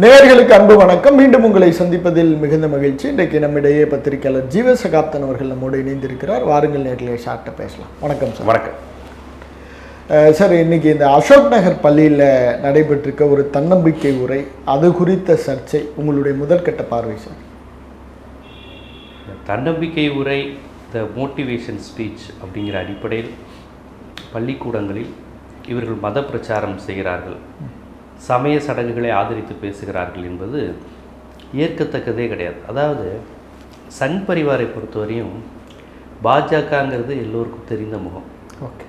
நேயர்களுக்கு அன்பு வணக்கம். மீண்டும் உங்களை சந்திப்பதில் மிகுந்த மகிழ்ச்சி. இன்றைக்கு நம்மிடையே பத்திரிகையாளர் ஜீவ சகாப்தன் அவர்கள் நம்மோடு இணைந்திருக்கிறார். வாருங்கள் நேர்களே ஷார்ட்டை பேசலாம். வணக்கம் சார் வணக்கம். சார் இன்னைக்கு இந்த அசோக் நகர் பள்ளியில் நடைபெற்றிருக்க ஒரு தன்னம்பிக்கை உரை அது குறித்த சர்ச்சை உங்களுடைய முதற்கட்ட பார்வை சார் தன்னம்பிக்கை உரை த மோட்டிவேஷன் ஸ்பீச் அப்படிங்கிற அடிப்படையில் பள்ளிக்கூடங்களில் இவர்கள் மத பிரச்சாரம் செய்கிறார்கள் சமய சடங்குகளை ஆதரித்து பேசுகிறார்கள் என்பது ஏற்கத்தக்கதே கிடையாது. அதாவது சங் பரிவாரை பொறுத்தவரையும் பாஜகங்கிறது எல்லோருக்கும் தெரிந்த முகம். ஓகே.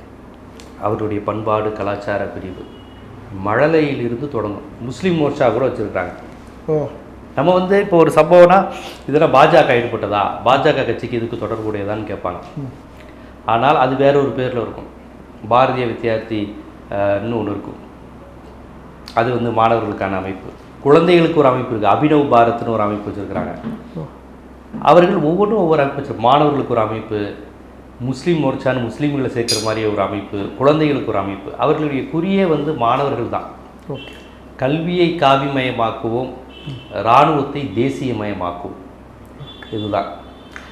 அவருடைய பண்பாடு கலாச்சார பிரிவு மழலையிலிருந்து தொடங்கும். முஸ்லீம் மோர்ச்சா கூட வச்சுருக்காங்க ஓ. நம்ம வந்து இப்போ ஒரு சம்பவம்னா இதெல்லாம் பாஜக ஈடுபட்டதா? பாஜக கட்சிக்கு இதுக்கு தொடர்புடையதான்னு கேட்பாங்க. ஆனால் அது வேற ஒரு பேரில் இருக்கும். பாரதிய வித்தியார்த்தி இன்னும் ஒன்று இருக்கும். அது வந்து மாணவர்களுக்கான அமைப்பு. குழந்தைகளுக்கு ஒரு அமைப்பு இருக்குது அபினவ் பாரத்னு ஒரு அமைப்பு வச்சுருக்கிறாங்க. அவர்கள் ஒவ்வொன்றும் ஒவ்வொரு அமைப்பு வச்சு மாணவர்களுக்கு ஒரு அமைப்பு முஸ்லீம் மோர்ச்சான்னு முஸ்லீம்களை சேர்க்குற மாதிரி ஒரு அமைப்பு குழந்தைகளுக்கு ஒரு அமைப்பு. அவர்களுடைய குறியே வந்து மாணவர்கள் தான். கல்வியை காவிமயமாக்குவோம் இராணுவத்தை தேசியமயமாக்குவோம். இதுதான்.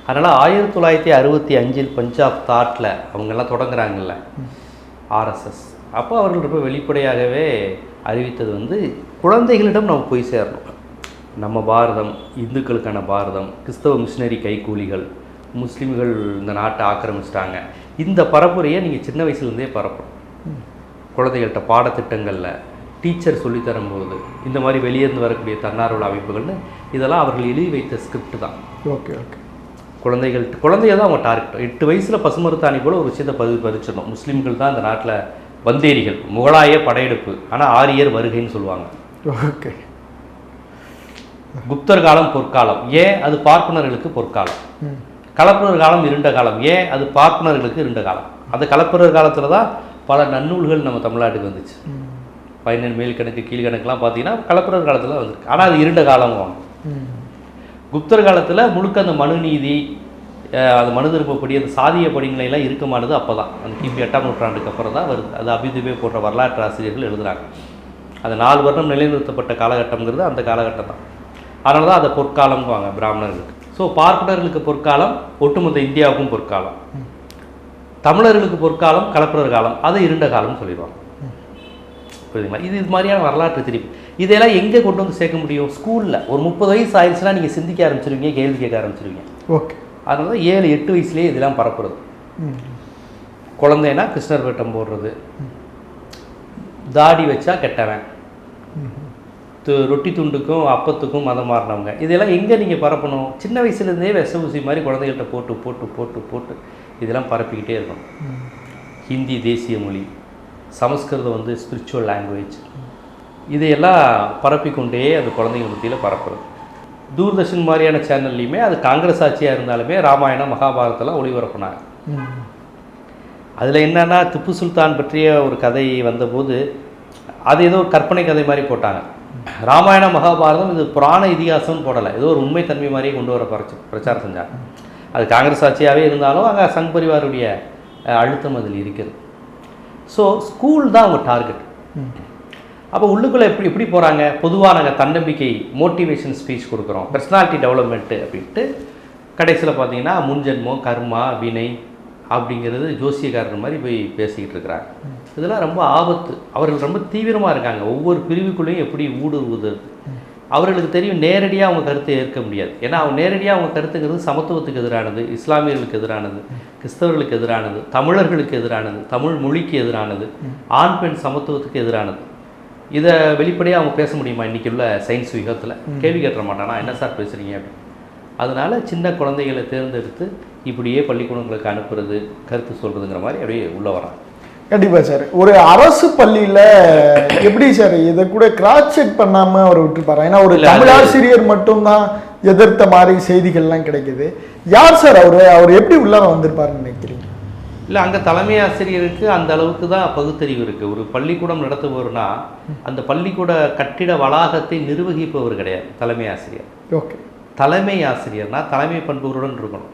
அதனால் ஆயிரத்தி தொள்ளாயிரத்தி அறுபத்தி அஞ்சில் பஞ்சாப் தாட்டில் அவங்கெல்லாம் தொடங்குறாங்கல்ல. ஆர்எஸ்எஸ் அப்போ அவர்கள் ரொம்ப வெளிப்படையாகவே அறிவித்தது வந்து குழந்தைகளிடம் நம்ம போய் சேரணும். நம்ம பாரதம் இந்துக்களுக்கான பாரதம் கிறிஸ்தவ மிஷினரி கைக்கூலிகள் முஸ்லீம்கள் இந்த நாட்டை ஆக்கிரமிச்சிட்டாங்க. இந்த பரப்புரையை நீங்கள் சின்ன வயசுலேருந்தே பரப்பணும். குழந்தைகள்கிட்ட பாடத்திட்டங்களில் டீச்சர் சொல்லித் தரும்போது இந்த மாதிரி வெளியேந்து வரக்கூடிய தன்னார்வல அமைப்புகள்னு இதெல்லாம் அவர்கள் எழுதி வைத்த ஸ்கிரிப்ட் தான். Okay okay. குழந்தைகள் குழந்தைய தான் அவங்க டார்கெட் எட்டு வயசில் பசுமருத்தாணி போல ஒரு விஷயத்தை பதிவு பதிச்சிடணும். முஸ்லீம்கள் தான் இந்த நாட்டில் வந்தேரிகள் முகலாய படையெடுப்பு ஆனால் ஆரியர் வருகைன்னு சொல்லுவாங்க. ஓகே. குப்தர் காலம் பொற்காலம். ஏன் அது பார்ப்பனர்களுக்கு பொற்காலம்? ம். கலப்புரர் காலம் இருண்ட காலம். ஏன் அது பார்ப்பனர்களுக்கு இருண்ட காலம்? அந்த கலப்புரர் காலத்தில் தான் பல நன்னூல்கள் நம்ம தமிழ்நாட்டுக்கு வந்துச்சு. ம். பதினேழு மேல் கணக்கு கீழ்கணக்குலாம் பார்த்தீங்கன்னா கலப்புரர் காலத்தில் வந்திருக்கு. ஆனால் அது இருண்ட காலம் வாங்க குப்தர் காலத்தில் முழுக்க அந்த மனுநீதி அஹ், அது மனு திருப்பப்படி அந்த சாதிய படிநிலையெல்லாம் இருக்கமானது அப்போ தான் அந்த கிபி எட்டாம் நூற்றாண்டுக்கு அப்புறம் தான் வருது. அது அபிதுபே போன்ற வரலாற்று ஆசிரியர்கள் எழுதுகிறாங்க அது நாலு வருடம் நிலைநிறுத்தப்பட்ட காலகட்டம்ங்கிறது அந்த காலகட்டம் தான். அதனால தான் அதை பொற்காலம்வாங்க பிராமணர்களுக்கு. ஸோ பார்ப்பனர்களுக்கு பொற்காலம் ஒட்டுமொத்த இந்தியாவுக்கும் பொற்காலம். தமிழர்களுக்கு பொற்காலம் கலப்புரர் காலம் அது இருண்ட காலம்னு சொல்லிடுவாங்க. புரியுதுங்களா? இது இது மாதிரியான வரலாற்று திருப்பி. இதெல்லாம் எங்கே கொண்டு வந்து சேர்க்க முடியும்? ஸ்கூலில். ஒரு முப்பது வயசு ஆயிடுச்சுன்னா நீங்கள் சிந்திக்க ஆரம்பிச்சிருவீங்க கேள்வி கேட்க ஆரம்பிச்சிருவீங்க. ஓகே. அதனால தான் ஏழு எட்டு வயசுலேயே இதெல்லாம் பரப்புறது. குழந்தைனா கிருஷ்ணர் வேட்டம் போடுறது. தாடி வச்சா கெட்டவன். து- ரொட்டி துண்டுக்கும் அப்பத்துக்கும் மதம் மாறினவங்க. இதெல்லாம் எங்கே நீங்கள் பரப்பணும்? சின்ன வயசுலேருந்தே விஷ ஊசி மாதிரி குழந்தைகள்கிட்ட போட்டு போட்டு போட்டு போட்டு இதெல்லாம் பரப்பிக்கிட்டே இருக்கணும். ஹிந்தி தேசிய மொழி சமஸ்கிருதம் வந்து ஸ்பிரிச்சுவல் லாங்குவேஜ் இதையெல்லாம் பரப்பிக்கொண்டே அந்த குழந்தைங்க மத்தியில் பரப்புறது. தூர்தர்ஷன் மாதிரியான சேனல்லையுமே அது காங்கிரஸ் ஆட்சியாக இருந்தாலுமே ராமாயணம் மகாபாரதெல்லாம் ஒளிபரப்புனாங்க. அதில் என்னென்னா திப்பு சுல்தான் பற்றிய ஒரு கதை வந்தபோது அது ஏதோ ஒரு கற்பனை கதை மாதிரி போட்டாங்க. ராமாயணம் மகாபாரதம் இது புராண இதிகாசம்னு போடலை. ஏதோ ஒரு உண்மைத்தன்மை மாதிரியே கொண்டு வர பரச்சு பிரச்சாரம் செஞ்சாங்க. அது காங்கிரஸ் ஆட்சியாகவே இருந்தாலும் அங்கே சங் பரிவாருடைய அழுத்தம் அதில் இருக்கிறது ஸோ ஸ்கூல் தான் அவங்க டார்கெட் அப்போ உள்ளுக்குள்ளே எப்படி எப்படி போகிறாங்க பொதுவாக நாங்கள் தன்னம்பிக்கை மோட்டிவேஷன் ஸ்பீச் கொடுக்குறோம். பர்சனாலிட்டி டெவலப்மெண்ட்டு அப்படின்ட்டு கடைசியில் பார்த்தீங்கன்னா முன்ஜென்மம் கர்மா வினை அப்படிங்கிறது ஜோசியக்காரர் மாதிரி போய் பேசிக்கிட்டு இருக்கிறாங்க. இதெல்லாம் ரொம்ப ஆபத்து. அவர்கள் ரொம்ப தீவிரமாக இருக்காங்க. ஒவ்வொரு பிரிவுக்குள்ளேயும் எப்படி ஊடுருவுது அவர்களுக்கு தெரியும் நேரடியாக அவங்க கருத்தை ஏற்க முடியாது. ஏன்னா அவங்க நேரடியாக அவங்க கருத்துங்கிறது சமத்துவத்துக்கு எதிரானது இஸ்லாமியர்களுக்கு எதிரானது கிறிஸ்தவர்களுக்கு எதிரானது தமிழர்களுக்கு எதிரானது தமிழ் மொழிக்கு எதிரானது ஆண் பெண் சமத்துவத்துக்கு எதிரானது. இதை வெளிப்படையாக அவங்க பேச முடியுமா? இன்றைக்கி உள்ள சயின்ஸ் யுகத்தில் கேள்வி கேட்டுற மாட்டானா? என்ன சார் பேசுகிறீங்க அப்படின்னு. அதனால சின்ன குழந்தைகளை தேர்ந்தெடுத்து இப்படியே பள்ளிக்கூடங்களுக்கு அனுப்புறது கருத்து சொல்கிறதுங்கிற மாதிரி அப்படியே உள்ளே வராங்க கண்டிப்பா சார். ஒரு அரசு பள்ளியில எப்படி சார் இதை கூட கிராஸ் செக் பண்ணாம அவர் விட்டுருப்பாரு? ஏன்னா ஒரு தமிழாசிரியர் மட்டும்தான் எதிர்த்த மாதிரி செய்திகள்லாம் கிடைக்குது. யார் சார் அவரு? அவர் எப்படி உள்ளார வந்திருப்பாருன்னு நினைக்கிறீங்க? இல்லை அங்கே தலைமை ஆசிரியருக்கு அந்த அளவுக்கு தான் பகுத்தறிவு இருக்குது ஒரு பள்ளிக்கூடம் நடத்துபவர்னா அந்த பள்ளிக்கூட கட்டிட வளாகத்தை நிர்வகிப்பவர் கிடையாது தலைமை ஆசிரியர். ஓகே. தலைமை ஆசிரியர்னா தலைமை பண்புகளுடன் இருக்கணும்.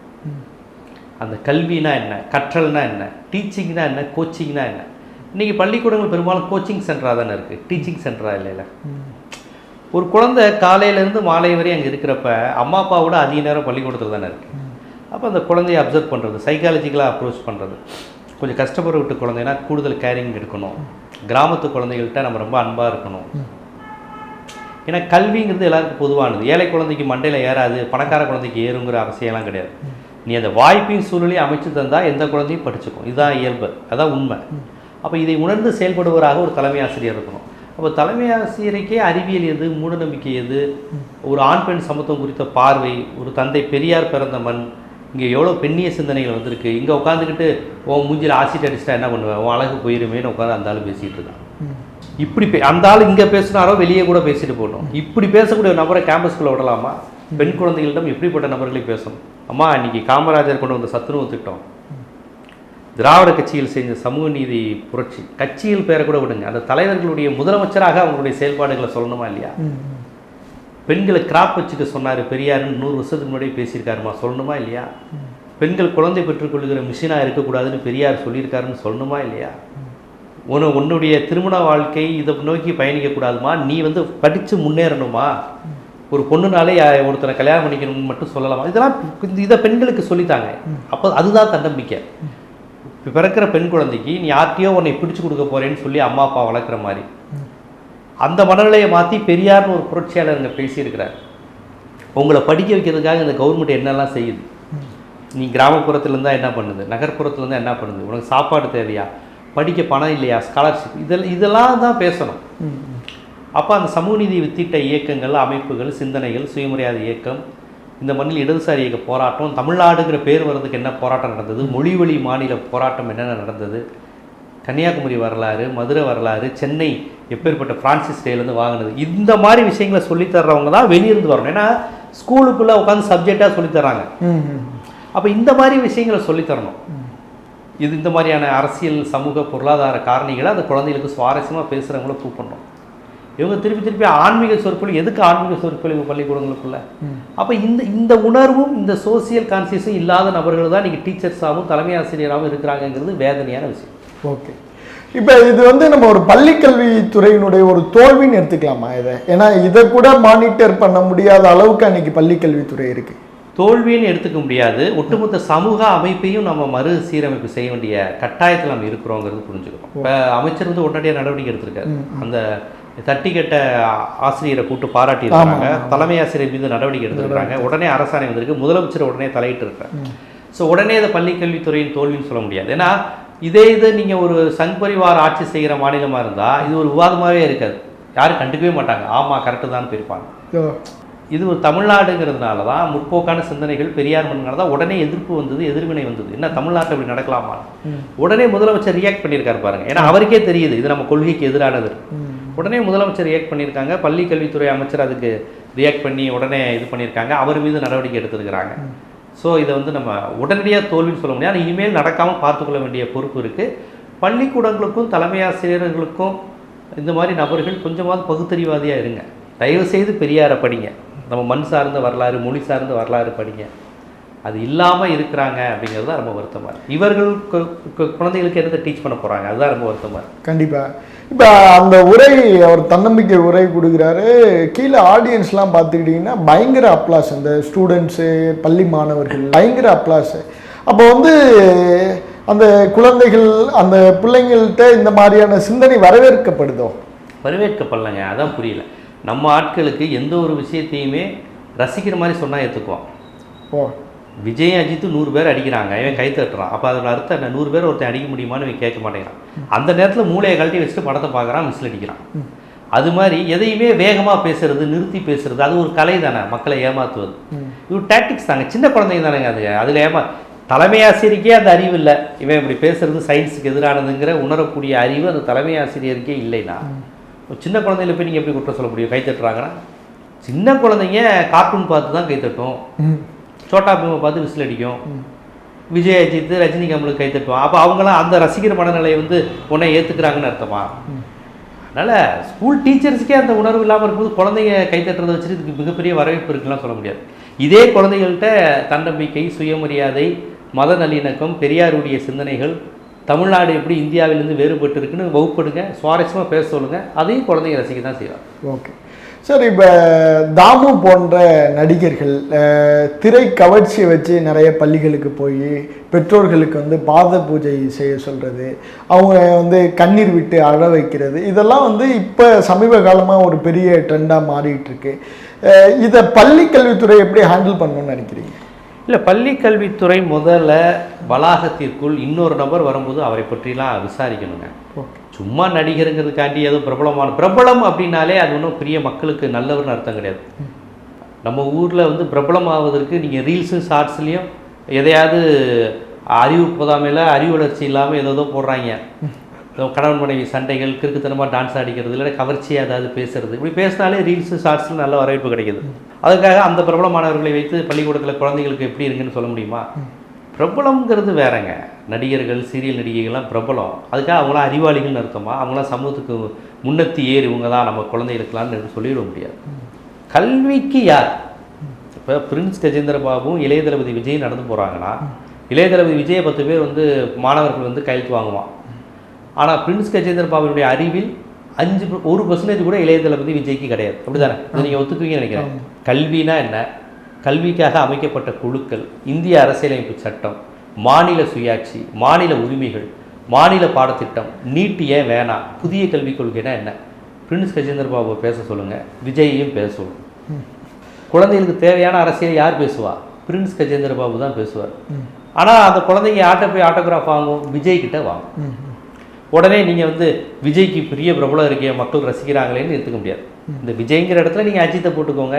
அந்த கல்வினா என்ன கற்றல்னா என்ன டீச்சிங்னா என்ன கோச்சிங்னா என்ன. இன்றைக்கி பள்ளிக்கூடங்கள் பெரும்பாலும் கோச்சிங் சென்டராக தானே இருக்குது டீச்சிங் சென்டராக இல்லைல்ல ஒரு குழந்தை காலையிலேருந்து மாலை வரை அங்கே இருக்கிறப்ப அம்மா அப்பாவோட அதிக நேரம் பள்ளிக்கூடத்தில் தானே இருக்கு. அப்போ அந்த குழந்தைய அப்சர்வ் பண்ணுறது சைக்காலஜிக்கலாக அப்ரோச் பண்ணுறது கொஞ்சம் கஷ்டப்பட விட்டு குழந்தைனா கூடுதல் கேரிங் எடுக்கணும். கிராமத்து குழந்தைகள்கிட்ட நம்ம ரொம்ப அன்பாக இருக்கணும். ஏன்னா கல்விங்கிறது எல்லாருக்கும் பொதுவானது. ஏழை குழந்தைக்கு மண்டையில் ஏறாது பணக்கார குழந்தைக்கு ஏறுங்கிற அவசியம்லாம் கிடையாது. நீ அந்த வாய்ப்பையும் சூழ்நிலையும் அமைச்சு தந்தால் எந்த குழந்தையும் படிச்சுக்கும். இதுதான் இயல்பு. அதான் உண்மை. அப்போ இதை உணர்ந்து செயல்படுவராக ஒரு தலைமை ஆசிரியர் இருக்கணும். அப்போ தலைமை ஆசிரியருக்கே அறிவியல் எது மூடநம்பிக்கை எது ஒரு ஆண் பெண் சமத்துவம் குறித்த பார்வை ஒரு தந்தை பெரியார் பிறந்த மண் இங்கே எவ்வளோ பெண்ணிய சிந்தனைகள் வந்திருக்கு? இங்கே உட்காந்துக்கிட்டு உன் மூஞ்சில் ஆசிட் அடிச்சிட்டா என்ன பண்ணுவேன் உன் அழகு போயிருமேன்னு உட்காந்து அந்த ஆள் பேசிகிட்டு இருக்கான். இப்படி பே அந்த ஆள் இங்கே பேசினாரோ வெளியே கூட பேசிட்டு போகணும் இப்படி பேசக்கூடிய நபரை கேம்பஸ்குள்ளே விடலாமா? பெண் குழந்தைகளிடம் எப்படிப்பட்ட நபர்களை பேசணும்? அம்மா இன்னைக்கு காமராஜர் கொண்டு வந்த சத்துணவு திட்டம். திராவிட கட்சியில் செஞ்ச சமூக நீதி புரட்சி. கட்சியில் பேரை கூட விடுங்க. அந்த தலைவர்களுடைய முதலமைச்சராக அவங்களுடைய செயல்பாடுகளை சொல்லணுமா இல்லையா? பெண்களை கிராப் வச்சுக்க சொன்னார் பெரியாருன்னு நூறு வருஷத்துக்கு முன்னாடி பேசியிருக்காருமா? சொல்லணுமா இல்லையா? பெண்கள் குழந்தை பெற்றுக்கொள்கிற மிஷினாக இருக்கக்கூடாதுன்னு பெரியார் சொல்லியிருக்காருன்னு சொல்லணுமா இல்லையா? உன உன்னுடைய திருமண வாழ்க்கை இதை நோக்கி பயணிக்கக்கூடாதுமா? நீ வந்து படித்து முன்னேறணுமா? ஒரு பொண்ணுனாலே ஒருத்தனை கல்யாணம் பண்ணிக்கணும்னு மட்டும் சொல்லலாமா? இதெல்லாம் இந்த- இதை பெண்களுக்கு சொல்லித்தாங்க. அப்போ அதுதான் தன்னம்பிக்கை. இப்போ பிறக்கிற பெண் குழந்தைக்கு நீ யார்கிட்டயோ உன்னை பிடிச்சு கொடுக்க போறேன்னு சொல்லி அம்மா அப்பா வளர்க்குற மாதிரி. அந்த மனநிலையை மாற்றி பெரியார்னு ஒரு புரட்சியாளர் இங்கே பேசியிருக்கிறார். உங்களை படிக்க வைக்கிறதுக்காக இந்த கவர்மெண்ட் என்னெல்லாம் செய்யுது? நீ கிராமப்புறத்துல என்ன பண்ணுது? நகர்ப்புறத்துல இருந்தா என்ன பண்ணுது? உனக்கு சாப்பாடு தேவையா? படிக்க பணம் இல்லையா? ஸ்காலர்ஷிப் இதெல்லாம் இதெல்லாம் தான் பேசணும். அப்போ அந்த சமூக நீதி வித்திட்ட இயக்கங்கள் அமைப்புகள் சிந்தனைகள் சுயமரியாதை இயக்கம் இந்த மண்ணில் இடதுசாரி இயக்க போராட்டம் தமிழ்நாடுங்கிற பேர் வர்றதுக்கு என்ன போராட்டம் நடந்தது? மொழிவழி மாநில போராட்டம் என்னென்ன நடந்தது? கன்னியாகுமரி வரலாறு மதுரை வரலாறு சென்னை எப்பேற்பட்ட பிரான்சிஸ் டேலேருந்து வாங்கினது. இந்த மாதிரி விஷயங்களை சொல்லித் தர்றவங்க தான் வெளியிருந்து வரணும். ஏன்னா ஸ்கூலுக்குள்ளே உட்காந்து சப்ஜெக்டாக சொல்லித் தர்றாங்க. அப்போ இந்த மாதிரி விஷயங்களை சொல்லித் தரணும். இது இந்த மாதிரியான அரசியல் சமூக பொருளாதார காரணிகளை அந்த குழந்தைகளுக்கு சுவாரஸ்யமாக பேசுகிறவங்கள கூப்பிடணும். இவங்க திருப்பி திருப்பி ஆன்மீக சொற்பொழிவு எதுக்கு ஆன்மீக சொற்பொழிவு பள்ளிக்கூடங்களுக்குள்ள? அப்போ இந்த இந்த உணர்வும் இந்த சோசியல் கான்சியஸும் இல்லாத நபர்கள் தான் இன்றைக்கி டீச்சர்ஸாகவும் தலைமை ஆசிரியராகவும் இருக்கிறாங்கிறது வேதனையான விஷயம். ஓகே இப்போ இது வந்து நம்ம ஒரு பள்ளிக்கல்வி துறையினுடைய ஒரு தோல்வின்னு எடுத்துக்கலாமா இதை? ஏன்னா இதை கூட மானிட்டர் பண்ண முடியாத அளவுக்கு அன்னைக்கு பள்ளிக்கல்வித்துறை இருக்கு. தோல்வின்னு எடுத்துக்க முடியாது. ஒட்டுமொத்த சமூக அமைப்பையும் நம்ம மறு சீரமைப்பு செய்ய வேண்டிய கட்டாயத்தில் நம்ம இருக்கிறோங்கிறது புரிஞ்சுக்கணும். இப்போ அமைச்சர் வந்து உடனடியாக நடவடிக்கை எடுத்திருக்காரு. அந்த தட்டி கெட்ட ஆசிரியரை கூட்டு பாராட்டி இருக்காங்க தலைமை ஆசிரியர் மீது நடவடிக்கை எடுத்திருக்காங்க உடனே அரசாணை வந்திருக்கு. முதலமைச்சர் உடனே தலையிட்டு இருக்காரு ஸோ உடனே அதை பள்ளிக்கல்வித்துறையின் தோல்வின்னு சொல்ல முடியாது. ஏன்னா இதே இது நீங்கள் ஒரு சங் பரிவார் ஆட்சி செய்கிற மாநிலமாக இருந்தால் இது ஒரு விவாதமாகவே இருக்காது. யாரும் கண்டுக்கவே மாட்டாங்க. ஆமாம் கரெக்டு தான் போயிருப்பாங்க இது ஒரு தமிழ்நாடுங்கிறதுனால தான் முற்போக்கான சிந்தனைகள் பெரியார் மண்னால தான் உடனே எதிர்ப்பு வந்தது எதிர்வினை வந்தது. என்ன தமிழ்நாட்டில் இப்படி நடக்கலாமா? உடனே முதலமைச்சர் ரியாக்ட் பண்ணியிருக்காரு பாருங்க. ஏன்னா அவருக்கே தெரியுது இது நம்ம கொள்கைக்கு எதிரானது. உடனே முதலமைச்சர் ரியாக்ட் பண்ணியிருக்காங்க. பள்ளி கல்வித்துறை அமைச்சர் அதுக்கு ரியாக்ட் பண்ணி உடனே இது பண்ணியிருக்காங்க. அவர் மீது நடவடிக்கை எடுத்திருக்கிறாங்க. ஸோ இதை வந்து நம்ம உடனடியாக தோல்வின்னு சொல்ல முடியாது. இனிமேல் நடக்காமல் பார்த்துக்கொள்ள வேண்டிய பொறுப்பு இருக்குது பள்ளிக்கூடங்களுக்கும் தலைமை ஆசிரியர்களுக்கும் இந்த மாதிரி நபர்கள் கொஞ்சமாவது பகுத்தறிவாதியாக இருங்க. தயவு செய்து பெரியாரை படிங்க. நம்ம மண் சார்ந்த வரலாறு மொழி சார்ந்த வரலாறு படிங்க. அது இல்லாமல் இருக்கிறாங்க அப்படிங்கிறது தான் ரொம்ப வருத்தமாக இவர்கள் குழந்தைகளுக்கு எந்த டீச் பண்ண போகிறாங்க அதுதான் ரொம்ப வருத்தமாக கண்டிப்பாக இப்போ அந்த உரை அவர் தன்னம்பிக்கை உரை கொடுக்குறாரு. கீழே ஆடியன்ஸ்லாம் பார்த்துக்கிட்டிங்கன்னா பயங்கர அப்ளாஸ். அந்த ஸ்டூடெண்ட்ஸு பள்ளி மாணவர்கள் பயங்கர அப்ளாஸ். அப்போ வந்து அந்த குழந்தைகள் அந்த பிள்ளைங்கள்ட்ட இந்த மாதிரியான சிந்தனை வரவேற்கப்படுதோ? வரவேற்கப்படலைங்க அதான் புரியல. நம்ம ஆட்களுக்கு எந்த ஒரு விஷயத்தையுமே ரசிக்கிற மாதிரி சொன்னால் ஏற்றுக்குவோம் ஓ. விஜய் அஜித் நூறு பேர் அடிக்கிறாங்க இவன் கை தட்டுறான். அப்போ அதோட அர்த்தம் என்ன? நூறு பேர் ஒருத்தன் அடிக்க முடியுமான்னு இவன் கேட்க மாட்டேங்கிறான். அந்த நேரத்தில் மூளையை கழட்டி வச்சுட்டு படத்தை பார்க்குறான் விசில் அடிக்கிறான். அது மாதிரி எதையுமே வேகமாக பேசுறது நிறுத்தி பேசுறது அது ஒரு கலை தானே மக்களை ஏமாத்துவது. இது டாக்டிக்ஸ் தாங்க. சின்ன குழந்தைங்க தானேங்க அது. அதில் ஏமா தலைமை ஆசிரியருக்கே அந்த அறிவு இல்லை. இவன் இப்படி பேசுறது சயின்ஸுக்கு எதிரானதுங்கிற உணரக்கூடிய அறிவு அந்த தலைமை ஆசிரியருக்கே இல்லைனா ஒரு சின்ன குழந்தையில போய் நீங்கள் எப்படி குற்றம் சொல்ல முடியும்? கை தட்டுறாங்கன்னா சின்ன குழந்தைங்க கார்ட்டூன் பார்த்து தான் கை தட்டும். சோட்டா பீமை பார்த்து விசில் அடிக்கும். விஜய் அஜித் ரஜினி கமலுக்கு கை தட்டுவான். அப்போ அவங்களாம் அந்த ரசிகர் மனநிலையை வந்து உன்னை ஏற்றுக்கிறாங்கன்னு அர்த்தமா? அதனால் ஸ்கூல் டீச்சர்ஸுக்கே அந்த உணர்வு இல்லாமல் இருக்கும்போது குழந்தைங்க கை தட்டுறதை வச்சுட்டு இதுக்கு மிகப்பெரிய வரவேற்பு இருக்குலாம் சொல்ல முடியாது. இதே குழந்தைகள்கிட்ட தன்னம்பிக்கை சுயமரியாதை மத நல்லிணக்கம் பெரியாருடைய சிந்தனைகள் தமிழ்நாடு எப்படி இந்தியாவிலேருந்து வேறுபட்டு இருக்குன்னு வகுப்படுங்க சுவாரஸ்யமாக பேச சொல்லுங்கள் அதையும் குழந்தைங்க ரசிக்க தான் செய்வாங்க. ஓகே. சார் இப்போ தாமு போன்ற நடிகர்கள் திரை கவர்ச்சியை வச்சு நிறைய பள்ளிகளுக்கு போய் பெற்றோர்களுக்கு வந்து பாத பூஜை செய்ய சொல்கிறது அவங்க வந்து கண்ணீர் விட்டு அழ வைக்கிறது இதெல்லாம் வந்து இப்போ சமீப காலமாக ஒரு பெரிய ட்ரெண்டாக மாறிட்டு இருக்கு அஹ், இதை பள்ளி கல்வித்துறை எப்படி ஹேண்டில் பண்ணணும்னு நினைக்கிறீங்க? இல்லை பள்ளி கல்வித்துறை முதல்ல வளாகத்திற்குள் இன்னொரு நபர் வரும்போது அவரை பற்றிலாம் விசாரிக்கணுங்க. ஓகே. சும்மா நடிகருங்கிறதுக்காண்டி ஏதோ பிரபலமான பிரபலம் அப்படின்னாலே அது ஒன்றும் பெரிய மக்களுக்கு நல்லவர்னு அர்த்தம் கிடையாது. நம்ம ஊரில் வந்து பிரபலம் ஆவதற்கு நீங்கள் ரீல்ஸு ஷார்ட்ஸ்லேயும் எதையாவது அறிவு போதாமையில் அறிவு வளர்ச்சி இல்லாமல் ஏதோ ஏதோ போடுறாங்க. கணவன் மனைவி சண்டைகள் கிறுக்குத்தனமாக டான்ஸ் ஆடிக்கிறது இல்லை கவர்ச்சியாக ஏதாவது பேசுறது. இப்படி பேசினாலே ரீல்ஸு ஷார்ட்ஸில் நல்ல வரவேற்பு கிடைக்குது. அதுக்காக அந்த பிரபலமானவர்களை வைத்து பள்ளிக்கூடத்தில் குழந்தைகளுக்கு எப்படி இருக்குன்னு சொல்ல முடியுமா? பிரபலம்ங்கிறது வேறங்க. நடிகர்கள் சீரியல் நடிகைகள்லாம் பிரபலம். அதுக்காக அவங்களாம் அறிவாளிகள்னு அர்த்தமா அவங்களாம் சமூகத்துக்கு முன்னத்தி ஏறி இவங்க தான் நம்ம குழந்தைகளுக்கெல்லாம் சொல்லிட முடியாது. கல்விக்கு யார்? இப்போ பிரின்ஸ் கஜேந்திர பாபுவும் இளைய தளபதி விஜய் நடந்து போகிறாங்கன்னா இளைய தளபதி விஜயை பத்து பேர் வந்து மாணவர்கள் வந்து கையெழுத்து வாங்குவான். ஆனால் பிரின்ஸ் கஜேந்திர பாபுனுடைய அறிவில் அஞ்சு ஒரு பர்சன்டேஜ் கூட இளைய தளபதி விஜய்க்கு கிடையாது. அப்படிதானே இதை நீங்கள் ஒத்துக்குவீங்கன்னு நினைக்கிறேன். கல்வினா என்ன? கல்விக்காக அமைக்கப்பட்ட குழுக்கள் இந்திய அரசியலமைப்பு சட்டம் மாநில சுயாட்சி மாநில உரிமைகள் மாநில பாடத்திட்டம் நீட்டு ஏன் வேணாம் புதிய கல்விக் கொள்கைனா என்ன? பிரின்ஸ் கஜேந்திர பாபுவை பேச சொல்லுங்கள் விஜயையும் பேச சொல்லுங்க குழந்தைகளுக்கு தேவையான அரசியல் யார் பேசுவா? பிரின்ஸ் கஜேந்திர பாபு தான் பேசுவார். ஆனால் அந்த குழந்தைங்க ஆட்ட போய் ஆட்டோகிராஃப் வாங்கும்? விஜய் கிட்ட வாங்கும். உடனே நீங்கள் வந்து விஜய்க்கு பெரிய பிரபலம் இருக்கே மக்கள் ரசிக்கிறாங்களேன்னு எடுத்துக்க முடியாது. இந்த விஜய்ங்கிற இடத்துல நீங்கள் அஜித்தை போட்டுக்கோங்க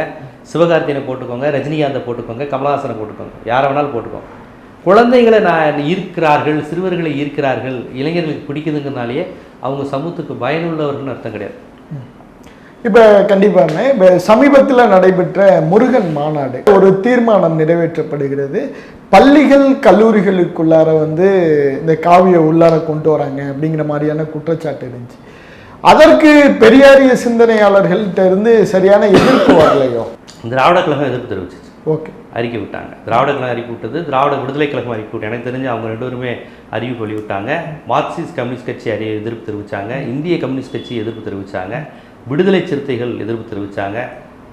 சிவகார்த்தியனை போட்டுக்கோங்க ரஜினிகாந்தை போட்டுக்கோங்க கமலஹாசனை போட்டுக்கோங்க. யாரை வேணாலும் போட்டுக்கோங்க குழந்தைகளை நான் ஈர்க்கிறார்கள் சிறுவர்களை ஈர்க்கிறார்கள் இளைஞர்களுக்கு பிடிக்குதுங்கிறனாலேயே அவங்க சமூகத்துக்கு பயனுள்ளவர்கள்னு அர்த்தம் கிடையாது. இப்போ கண்டிப்பாங்க இப்போ சமீபத்தில் நடைபெற்ற முருகன் மாநாடு ஒரு தீர்மானம் நிறைவேற்றப்படுகிறது. பள்ளிகள் கல்லூரிகளுக்குள்ளார வந்து இந்த காவிய உள்ளார கொண்டு வராங்க அப்படிங்கிற மாதிரியான குற்றச்சாட்டு இருந்துச்சு. அதற்கு பெரியாரிய சிந்தனையாளர்கள்ட்ட இருந்து சரியான எதிர்ப்பு வரலையோ? திராவிட கழகம் எதிர்ப்பு தெரிவிச்சிச்சு. ஓகே. அறிக்கை விட்டாங்க. திராவிட கழகம் அறிக்கை விட்டது திராவிட விடுதலை கழகம் அறிக்கை விட்டு எனக்கு தெரிஞ்சு அவங்க ரெண்டு பேருமே அறிவிப்பு வெளிவிட்டாங்க மார்க்சிஸ்ட் கம்யூனிஸ்ட் கட்சி அறி எதிர்ப்பு தெரிவித்தாங்க இந்திய கம்யூனிஸ்ட் கட்சி எதிர்ப்பு தெரிவித்தாங்க விடுதலை சிறுத்தைகள் எதிர்ப்பு தெரிவித்தாங்க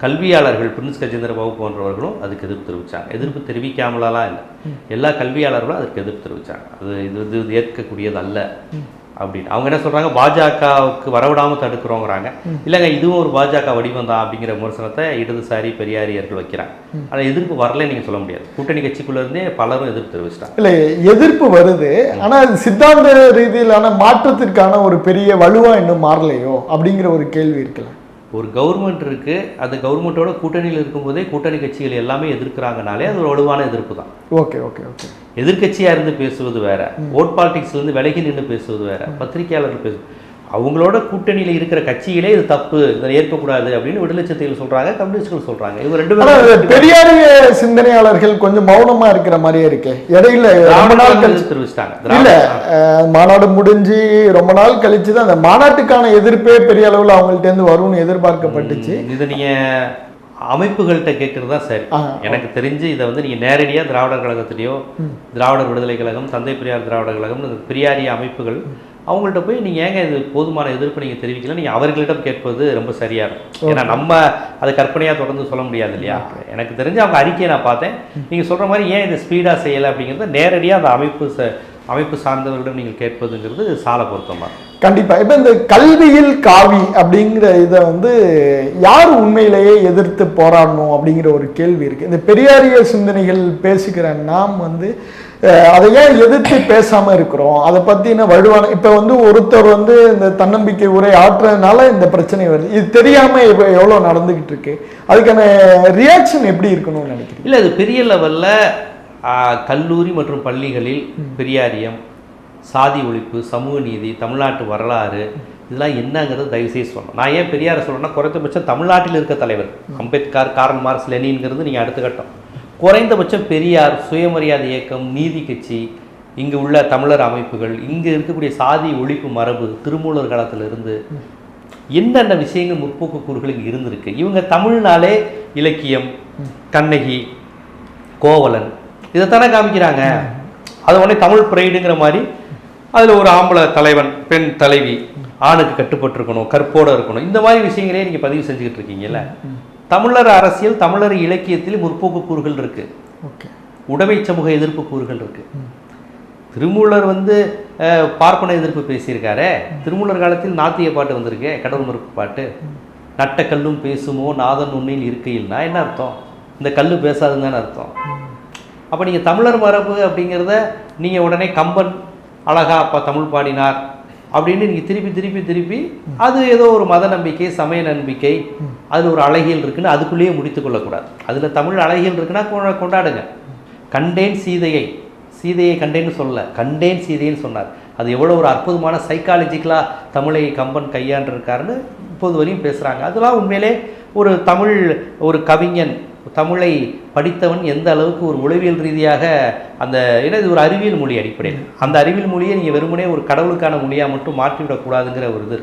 கல்வியாளர்கள் பிரின்ஸ் கஜேந்திர பாபு போன்றவர்களும் அதுக்கு எதிர்ப்பு தெரிவித்தாங்க எதிர்ப்பு தெரிவிக்காமலாம் இல்லை. எல்லா கல்வியாளர்களும் அதுக்கு எதிர்ப்பு தெரிவித்தாங்க அது இது இது இது ஏற்கக்கூடியது அல்ல அப்படின்னு. அவங்க என்ன சொல்கிறாங்க பாஜகவுக்கு வரவிடாமல் தடுக்கிறோங்கிறாங்க. இல்லைங்க இதுவும் ஒரு பாஜக வடிவம் தான் அப்படிங்கிற விமர்சனத்தை இடதுசாரி பெரியாரியர்கள் வைக்கிறாங்க ஆனால் எதிர்ப்பு வரலன்னு நீங்கள் சொல்ல முடியாது. கூட்டணி கட்சிக்குள்ள இருந்தே பலரும் எதிர்ப்பு தெரிவிச்சிட்டாங்க. இல்லை எதிர்ப்பு வருது. ஆனால் அது சித்தாந்த ரீதியிலான மாற்றத்திற்கான ஒரு பெரிய வலுவா இன்னும் மாறலையோ அப்படிங்கிற ஒரு கேள்வி இருக்கலாம் ஒரு கவர்மெண்ட் இருக்கு அந்த கவர்மெண்ட்டோட கூட்டணியில் இருக்கும்போதே கூட்டணி கட்சிகள் எல்லாமே எதிர்க்கிறாங்கனாலே அது ஒரு வலுவான எதிர்ப்பு தான். Okay okay okay. எதிர்க்கட்சியா இருந்து பேசுவது வேற ஓட் பாலிடிக்ஸ்ல இருந்து விலகி நின்று பேசுவது வேற பத்திரிகையாளர்கள் பேசு அவங்களோட கூட்டணியில இருக்கிற கட்சிகளே இது தப்பு இதை ஏற்கக்கூடாது அப்படின்னு விடுதலை சிறுத்தைகள் சொல்றாங்க கம்யூனிஸ்ட்கள் சொல்றாங்க. இவங்க ரெண்டு பேரும் பெரியாரிய சிந்தனையாளர்கள் கொஞ்சம் மௌனமா இருக்கிற மாதிரியே இருக்கே. இடையில ரொம்ப நாள் கழிச்சு. தெரிவிச்சிட்டாங்க. இல்ல மாநாடு முடிஞ்சு ரொம்ப நாள் கழிச்சு தான் அந்த மாநாட்டுக்கான எதிர்ப்பே பெரிய அளவுல அவங்கள்ட்ட இருந்து வரும்னு எதிர்பார்க்கப்பட்டுச்சு. இது நீங்க அமைப்புகள்கிட்ட கேட்கறது தான் சரி. எனக்கு தெரிஞ்சு இதை வந்து நீங்க நேரடியா திராவிடர் கழகத்திலேயோ திராவிடர் விடுதலை கழகம் தந்தை பெரியார் திராவிடர் கழகம் பெரியாரிய அமைப்புகள் அவங்கள்ட்ட போய் நீங்க ஏங்க இது போதுமான எதிர்ப்பு நீங்க தெரிவிக்கல நீங்க அவர்களிடம் கேட்பது ரொம்ப சரியா இருக்கும். ஏன்னா நம்ம அதை கற்பனையா தொடர்ந்து சொல்ல முடியாது இல்லையா? எனக்கு தெரிஞ்சு அவங்க அறிக்கையை நான் பார்த்தேன். நீங்க சொல்ற மாதிரி ஏன் இதை ஸ்பீடா செய்யலை அப்படிங்கிறத நேரடியா அந்த அமைப்பு ச- அமைப்பு சார்ந்தவர்களிடம் நீங்கள் கேட்பதுங்கிறது சால பொருத்தமா கண்டிப்பா. இப்ப இந்த கல்வியில் காவி அப்படிங்கிற இதை வந்து யார் உண்மையிலேயே எதிர்த்து போராடணும் அப்படிங்கிற ஒரு கேள்வி இருக்கு. இந்த பெரியாரிய சிந்தனைகள் பேசுகிற நாம் வந்து அதை ஏன் எதிர்த்து பேசாம இருக்கிறோம்? அதை பத்தின வலுவான இப்ப வந்து ஒருத்தர் வந்து இந்த தன்னம்பிக்கை உரை ஆற்றுறதுனால இந்த பிரச்சனை வருது. இது தெரியாம இப்ப எவ்வளவு நடந்துகிட்டு இருக்கு? அதுக்கான ரியாக்ஷன் எப்படி இருக்கணும்னு நினைக்கிறீங்க? இல்லை அது பெரிய லெவலில் கல்லூரி மற்றும் பள்ளிகளில் பெரியாரியம் சாதி ஒழிப்பு சமூக நீதி தமிழ்நாட்டு வரலாறு இதெல்லாம் என்னங்கிறது தயவுசெய்து சொல்லணும். நான் ஏன் பெரியாரை சொல்லணும்னா குறைந்தபட்சம் தமிழ்நாட்டில் இருக்க தலைவர் அம்பேத்கர் காரல் மார்க்ஸ் லெனின்ங்கிறது நீங்கள் அடுத்த கட்டம். குறைந்தபட்சம் பெரியார் சுயமரியாதை இயக்கம் நீதி கட்சி இங்கு உள்ள தமிழர் அமைப்புகள் இங்கே இருக்கக்கூடிய சாதி ஒழிப்பு மரபு திருமூலர் காலத்திலிருந்து என்னென்ன விஷயங்கள் முற்போக்கு கூறுகள் இங்கே இருந்திருக்கு? இவங்க தமிழ்னாலே இலக்கியம் கண்ணகி கோவலன் இதைத்தானே காமிக்கிறாங்க. அது உடனே தமிழ் பிரைடுங்கிற மாதிரி அதில் ஒரு ஆம்பளை தலைவன் பெண் தலைவி ஆணுக்கு கட்டுப்பட்டிருக்கணும் கற்போட இருக்கணும். இந்த மாதிரி விஷயங்களே நீங்கள் பதிவு செஞ்சுக்கிட்டு இருக்கீங்கல்ல? தமிழர் அரசியல் தமிழர் இலக்கியத்தில் முற்போக்கு கூறுகள் இருக்கு. ஓகே. உடைமை சமூக எதிர்ப்பு கூறுகள் இருக்கு. திருமூலர் வந்து பார்ப்பன எதிர்ப்பு பேசியிருக்காரே. திருமூலர் காலத்தில் நாத்திய பாட்டு வந்திருக்கே கடவுள் மறுப்பு பாட்டு. நட்ட கல்லும் பேசுமோ நாதன் உன்னில் இருக்கையில்னா என்ன அர்த்தம்? இந்த கல்லு பேசாதுன்னு தானே அர்த்தம்? அப்போ நீங்கள் தமிழர் மரபு அப்படிங்கிறத நீங்கள் உடனே கம்பன் அழகா அப்பா தமிழ் பாடினார். அப்படின்னு நீங்கள் திருப்பி திருப்பி திருப்பி அது ஏதோ ஒரு மத நம்பிக்கை சமய நம்பிக்கை அதில் ஒரு அழகியல் இருக்குன்னு அதுக்குள்ளேயே முடித்து கொள்ளக்கூடாது. அதில் தமிழ் அழகியல் இருக்குன்னா கொண்டாடுங்க. கண்டேன் சீதையை சீதையை கண்டேன்னு சொல்லல கண்டேன் சீதைன்னு சொன்னார். அது எவ்வளோ ஒரு அற்புதமான சைக்காலஜிக்கலாக தமிழை கம்பன் கையாண்டிருக்காருன்னு இப்போது வரையும் பேசுகிறாங்க அதெல்லாம் உண்மையிலே ஒரு தமிழ் ஒரு கவிஞன் தமிழை படித்தவன் எந்த அளவுக்கு ஒரு உளவியல் ரீதியாக அந்த ஏன்னா இது ஒரு அறிவியல் மொழி அடிப்படையில்? அந்த அறிவியல் மொழியை நீங்கள் வெறுமனே ஒரு கடவுளுக்கான மொழியாக மட்டும் மாற்றிவிடக்கூடாதுங்கிற ஒரு இது.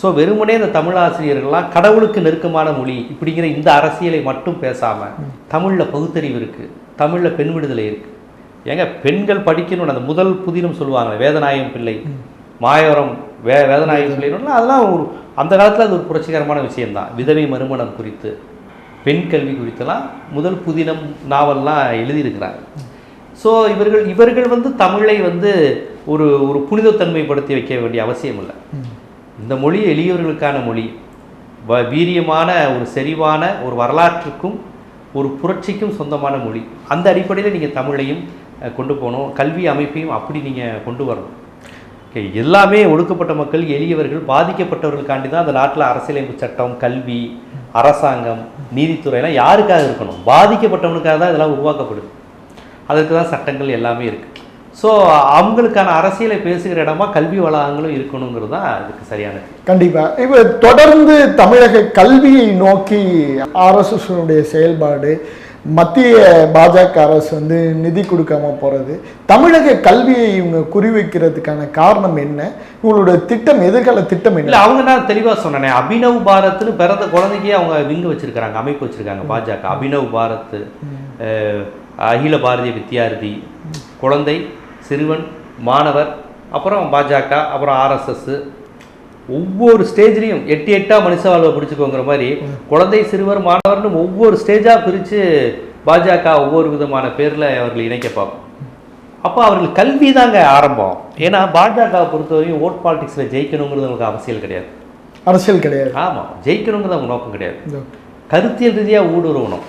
ஸோ வெறுமனே இந்த தமிழ் ஆசிரியர்கள்லாம் கடவுளுக்கு நெருக்கமான மொழி இப்படிங்கிற இந்த அரசியலை மட்டும் பேசாமல் தமிழில் பகுத்தறிவு இருக்குது தமிழில் பெண் விடுதலை இருக்குது ஏங்க பெண்கள் படிக்கணும்னு அந்த முதல் புதினம் சொல்லுவாங்க வேதநாயகம் பிள்ளை மாயவரம் வே வேதநாயகம் பிள்ளைன்னு அதெல்லாம் ஒரு அந்த காலத்தில் அது ஒரு புரட்சிகரமான விஷயம்தான். விதவை மறுமணம் குறித்து. பெண் கல்வி குறித்தெல்லாம் முதல் புதினம் நாவல்லாம் எழுதியிருக்கிறாங்க ஸோ இவர்கள் இவர்கள் வந்து தமிழை வந்து ஒரு ஒரு புனிதத்தன்மைப்படுத்தி வைக்க வேண்டிய அவசியம் இல்லை. இந்த மொழி எளியவர்களுக்கான மொழி. வ- வீரியமான ஒரு செறிவான ஒரு வரலாற்றுக்கும் ஒரு புரட்சிக்கும் சொந்தமான மொழி. அந்த அடிப்படையில் நீங்கள் தமிழையும் கொண்டு போகணும். கல்வி அமைப்பையும் அப்படி நீங்கள் கொண்டு வரணும். எல்லாமே ஒடுக்கப்பட்ட மக்கள் எளியவர்கள் பாதிக்கப்பட்டவர்களுக்காண்டி தான் அந்த நாட்டில் அரசியலமைப்பு சட்டம் கல்வி அரசாங்கம் நீதித்துறையெல்லாம் யாருக்காக இருக்கணும்? பாதிக்கப்பட்டவனுக்காக தான் இதெல்லாம் உருவாக்கப்படுது. அதற்கு தான் சட்டங்கள் எல்லாமே இருக்குது ஸோ அவங்களுக்கான அரசியலை பேசுகிற இடமா கல்வி வளாகங்களும் இருக்கணுங்கிறது தான் அதுக்கு சரியானது கண்டிப்பாக இப்போ தொடர்ந்து தமிழக கல்வியை நோக்கி ஆர்எஸ்எஸ்னுடைய செயல்பாடு மத்திய பாஜக அரசு வந்து நிதி கொடுக்காம போறது. தமிழக கல்வியை இவங்க குறிவைக்கிறதுக்கான காரணம் என்ன? இவங்களோட திட்டம் எதிர்கால திட்டம் என்ன? இல்லை அவங்க நான் தெளிவாக சொன்னேனே. அபினவ் பாரத்னு பிறந்த குழந்தைக்கே அவங்க விங்கு வச்சிருக்காங்க அமைப்பு வச்சிருக்காங்க பாஜக. அபினவ் பாரத் அகில பாரதிய வித்யார்த்தி குழந்தை சிறுவன் மாணவர் அப்புறம் பாஜக அப்புறம் ஆர்எஸ்எஸ் ஒவ்வொரு ஸ்டேஜ்லேயும் எட்டு எட்டா மனுஷ வாழ்வை பிடிச்சிக்கோங்கிற மாதிரி குழந்தை சிறுவர் மாணவர்னு ஒவ்வொரு ஸ்டேஜாக பிரித்து பாஜக ஒவ்வொரு விதமான பேரில் அவர்கள் இணைக்க பார்க்கும் அப்போ அவர்கள் கல்வி தாங்க ஆரம்பம். ஏன்னா பாஜகவை பொறுத்தவரையும் ஓட் பாலிடிக்ஸில் ஜெயிக்கணுங்கிறது அவங்களுக்கு அவசியம் கிடையாது. அரசியல் கிடையாது. ஆமாம் ஜெயிக்கணுங்கிறது அவங்க நோக்கம் கிடையாது. கருத்தியல் ரீதியாக ஊடுருவணும்.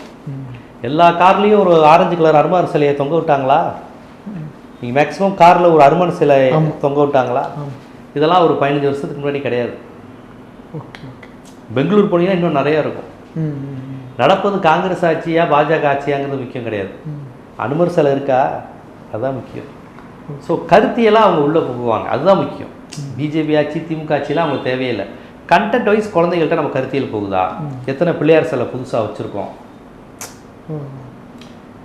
எல்லா கார்லேயும் ஒரு ஆரஞ்சு கலர் அருமார் சிலையை தொங்க விட்டாங்களா? நீங்கள் மேக்ஸிமம் காரில் ஒரு அருமன் சிலை தொங்க விட்டாங்களா? இதெல்லாம் ஒரு பதினஞ்சு வருஷத்துக்கு முன்னாடி கிடையாது. பெங்களூர் போனீங்கன்னா இன்னும் நிறையா இருக்கும். நடப்பது காங்கிரஸ் ஆட்சியா பாஜக ஆட்சியாங்கிறது முக்கியம் கிடையாது. அனுமர் சிலை இருக்கா? அதுதான் முக்கியம். ஸோ கருத்தியெல்லாம் அவங்க உள்ளே புகுவாங்க. அதுதான் முக்கியம். பிஜேபி ஆட்சி திமுக ஆட்சியெல்லாம் அவங்களுக்கு தேவையில்லை. கண்டென்ட் வைஸ் குழந்தைகள்கிட்ட நம்ம கருத்தியல் போகுதா? எத்தனை பிள்ளையார் சிலை புதுசாக வச்சுருக்கோம்.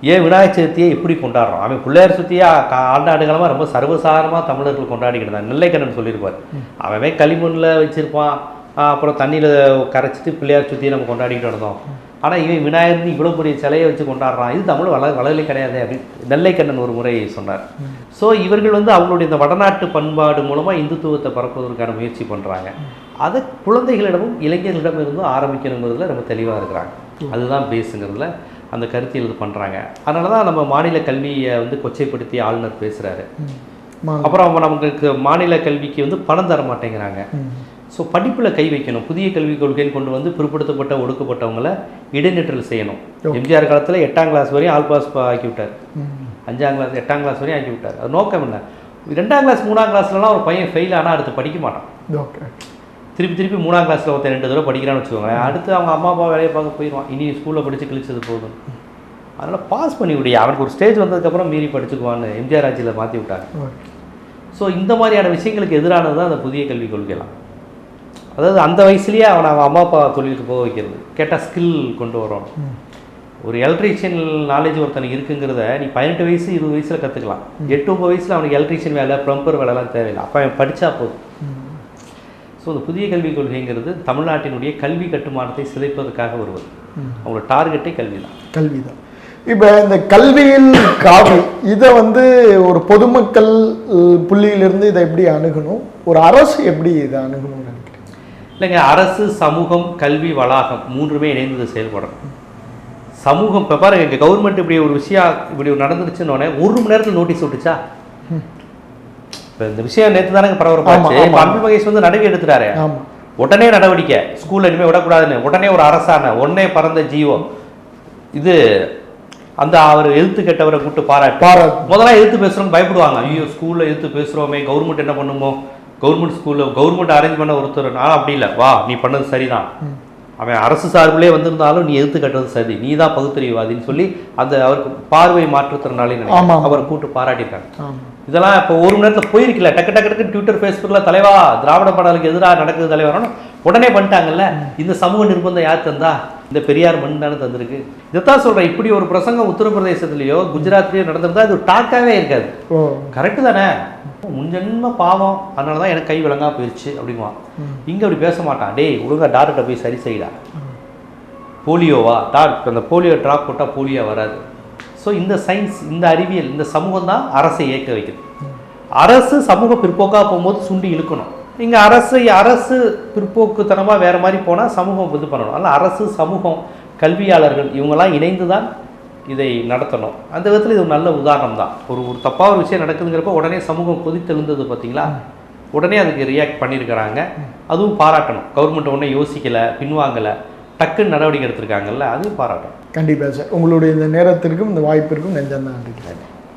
ஏன் விநாயகர் சதுர்த்தியை எப்படி கொண்டாடுறோம்? அவன் பிள்ளையார் சதுர்த்தியா கா- ஆண்டாண்டுகாலமாக ரொம்ப சர்வசாதாரணமாக தமிழர்கள் கொண்டாடிக்கிட்டு இருந்தாங்க. நெல்லைக்கண்ணன் சொல்லியிருப்பார். அவன் களிமண்ணில் வச்சுருப்பான். அப்புறம் தண்ணியில் கரைச்சிட்டு பிள்ளையார் சுற்றி நம்ம கொண்டாடிக்கிட்டு இருந்தோம். ஆனால் இவன் விநாயகர்னு இவ்வளோ பெரிய சிலையை வச்சு கொண்டாடுறான். இது தமிழ் வள வளரலே கிடையாது அப்படின்னு நெல்லைக்கண்ணன் ஒரு முறை சொன்னார். ஸோ இவர்கள் வந்து அவங்களுடைய இந்த வடநாட்டு பண்பாடு மூலமாக இந்துத்துவத்தை பரப்புவதற்கான முயற்சி பண்ணுறாங்க அதை குழந்தைகளிடமும் இளைஞர்களிடம் இருந்தும் ஆரம்பிக்கணுங்கிறதுல ரொம்ப தெளிவாக இருக்கிறாங்க. அதுதான் பேஸுங்கிறதுல அந்த கருத்தியல் இது பண்ணுறாங்க அதனால தான் நம்ம மாநில கல்வியை வந்து கொச்சைப்படுத்தி ஆளுநர் பேசுகிறாரு அப்புறம் நமக்கு மாநில கல்விக்கு வந்து பணம் தர மாட்டேங்கிறாங்க. ஸோ படிப்பில் கை வைக்கணும். புதிய கல்விக் கொள்கைன்னு கொண்டு வந்து பிற்படுத்தப்பட்ட ஒடுக்கப்பட்டவங்கள இடைநிற்றல் செய்யணும். எம்ஜிஆர் காலத்தில் எட்டாம் கிளாஸ் வரையும் ஆல் பாஸ் ஆக்கி விட்டார். அஞ்சாம் கிளாஸ் எட்டாம் கிளாஸ் வரையும் ஆக்கி விட்டார். அது நோக்கம் என்ன? ரெண்டாம் கிளாஸ் மூணாம் கிளாஸ்லலாம் ஒரு பையன் ஃபெயில் ஆனால் அடுத்து படிக்க மாட்டான். திருப்பி திருப்பி மூணாம் கிளாஸில் ஒருத்தன் ரெண்டு தடவை படிக்கிறான்னு வச்சுக்கோங்களேன். அடுத்து அவங்க அம்மா அப்பா வேலையை பார்க்க போயிடுவான் இனி ஸ்கூலில் படித்து கிழிச்சது போதும். அதனால் பாஸ் பண்ணி விடிய அவனுக்கு ஒரு ஸ்டேஜ் வந்ததுக்கப்புறம் மீறி படிச்சுக்குவான்னு எம்ஜிஆர் ஆட்சியில் மாற்றி விட்டாங்க. ஸோ இந்த மாதிரியான விஷயங்களுக்கு எதிரானது தான் அந்த புதிய கல்விக் கொள்கைலாம். அதாவது அந்த வயசுலேயே அவனை அவன் அம்மா அப்பா தொழிலுக்கு போக வைக்கிறது. கேட்டால் ஸ்கில் கொண்டு வரணும் ம். ஒரு எலக்ட்ரீஷியன் நாலேஜ் ஒருத்தனுக்கு இருக்குங்கிறத நீ பதினெட்டு வயசு இருபது வயசில் கற்றுக்கலாம் எட்டு ஒன்பது வயசில் அவனுக்கு எலக்ட்ரீஷியன் வேலை ப்ளம்பர் வேலைலாம் தேவையில்லை. அப்போ அவன் படித்தா போதும். ஸோ இந்த புதிய கல்விக் கொள்கைங்கிறது தமிழ்நாட்டினுடைய கல்வி கட்டுமானத்தை சிதைப்பதற்காக வருவது. அவங்களோட டார்கெட்டே கல்வி தான் கல்விதான். இப்போ இந்த கல்வியில் காவி இதை வந்து ஒரு பொதுமக்கள் புள்ளியிலிருந்து இதை எப்படி அணுகணும்? ஒரு அரசு எப்படி இதை அணுகணும்னு நினைக்கிறேன் இல்லைங்க அரசு சமூகம் கல்வி வளாகம் மூன்றுமே இணைந்து செயல்படணும். சமூகம் இப்போ பாருங்க இங்கே கவர்மெண்ட் இப்படி ஒரு விஷயம் இப்படி ஒரு நடந்துருச்சுன்னு ஒரு மணி நேரத்தில் நோட்டீஸ் விட்டுச்சா? இப்போ இந்த விஷயம் நேற்று ஆமா, பரபரப்பாச்சு. இப்போ அன்பில் மகேஷ் வந்து நடவடிக்கை எடுத்துட்டாரு. உடனே நடவடிக்கை. ஸ்கூல்ல இனிமேல் விடக்கூடாதுன்னு. உடனே ஒரு அரசாணை. உடனே பறந்த ஜீவோ. இது அந்த அவர் எழுத்து கெட்டவரை கூட்டு பாராட்டு. பாராட்டு. முதல்ல எழுத்து பேசுறோம் பயப்படுவாங்க. ஐயோ ஸ்கூல்ல எழுத்து பேசுறோமே. கவர்மெண்ட் என்ன பண்ணுமோ? கவர்மெண்ட் ஸ்கூல்ல கவர்மெண்ட் அரேஞ்ச் பண்ண ஒருத்தர். நான் அப்படி இல்லை. வா நீ பண்ணது சரிதான். அவன் அரசு சார்பிலே வந்திருந்தாலும் நீ எழுத்து கட்டுறது சரி. நீ தான் பகுத்தறிவாதின்னு சொல்லி அந்த அவருக்கு பார்வை மாற்றுத்திறனாலே அவர் பாராட்டியிருக்காங்க. ஆமாம் இதெல்லாம் இப்போ ஒரு மணி நேரத்தில் போயிருக்கல டக்கு டக்கு டக்கு ட்விட்டர் ஃபேஸ்புக்கில் தலைவா திராவிட பாடலுக்கு எதிராக நடக்குது தலைவரான உடனே பண்ணிட்டாங்கல்ல இந்த சமூக நிர்பந்தம் யார் தந்தா? இந்த பெரியார் மண் தானே தந்திருக்கு. இதைத்தான் சொல்கிறேன் இப்படி ஒரு பிரசங்கம் உத்தரப்பிரதேசத்துலேயோ குஜராத்லேயோ நடந்திருந்தா இது டாக்காவே இருக்காது. கரெக்டு தானே? முன்ஜென்ம பாவம் அதனால தான் எனக்கு கை விளங்கா போயிடுச்சு அப்படிங்குவான். இங்கே அப்படி பேச மாட்டான். டேய் ஒழுங்கா டாக்டர்கிட்ட போய் சரி செய்டா. போலியோவா? டாக் அந்த போலியோ ட்ராப் போட்டால் போலியோ வராது. ஸோ இந்த சயின்ஸ் இந்த அறிவியல் இந்த சமூகம் தான் அரசை இயக்க வைக்குது. அரசு சமூக பிற்போக்காக போகும்போது சுண்டி இழுக்கணும். இங்கே அரசு அரசு பிற்போக்குத்தனமாக வேறு மாதிரி போனால் சமூகம் இது பண்ணணும். அதனால் அரசு சமூகம் கல்வியாளர்கள் இவங்கெல்லாம் இணைந்து தான் இதை நடத்தணும். அந்த விதத்தில் இது ஒரு நல்ல உதாரணம் தான். ஒரு ஒரு தப்பாக ஒரு விஷயம் நடக்குதுங்கிறப்ப உடனே சமூகம் கொதித்தெழுந்தது பார்த்தீங்களா உடனே அதுக்கு ரியாக்ட் பண்ணியிருக்கிறாங்க அதுவும் பாராட்டணும். கவர்மெண்ட் ஒன்றும் யோசிக்கலை பின்வாங்கலை டக்குன்னு நடவடிக்கை எடுத்திருக்காங்கல்ல அதுவும் பாராட்டணும் கண்டிப்பாக சார். உங்களுடைய இந்த நேரத்திற்கும் இந்த வாய்ப்பிற்கும் நெஞ்சம் நன்றி.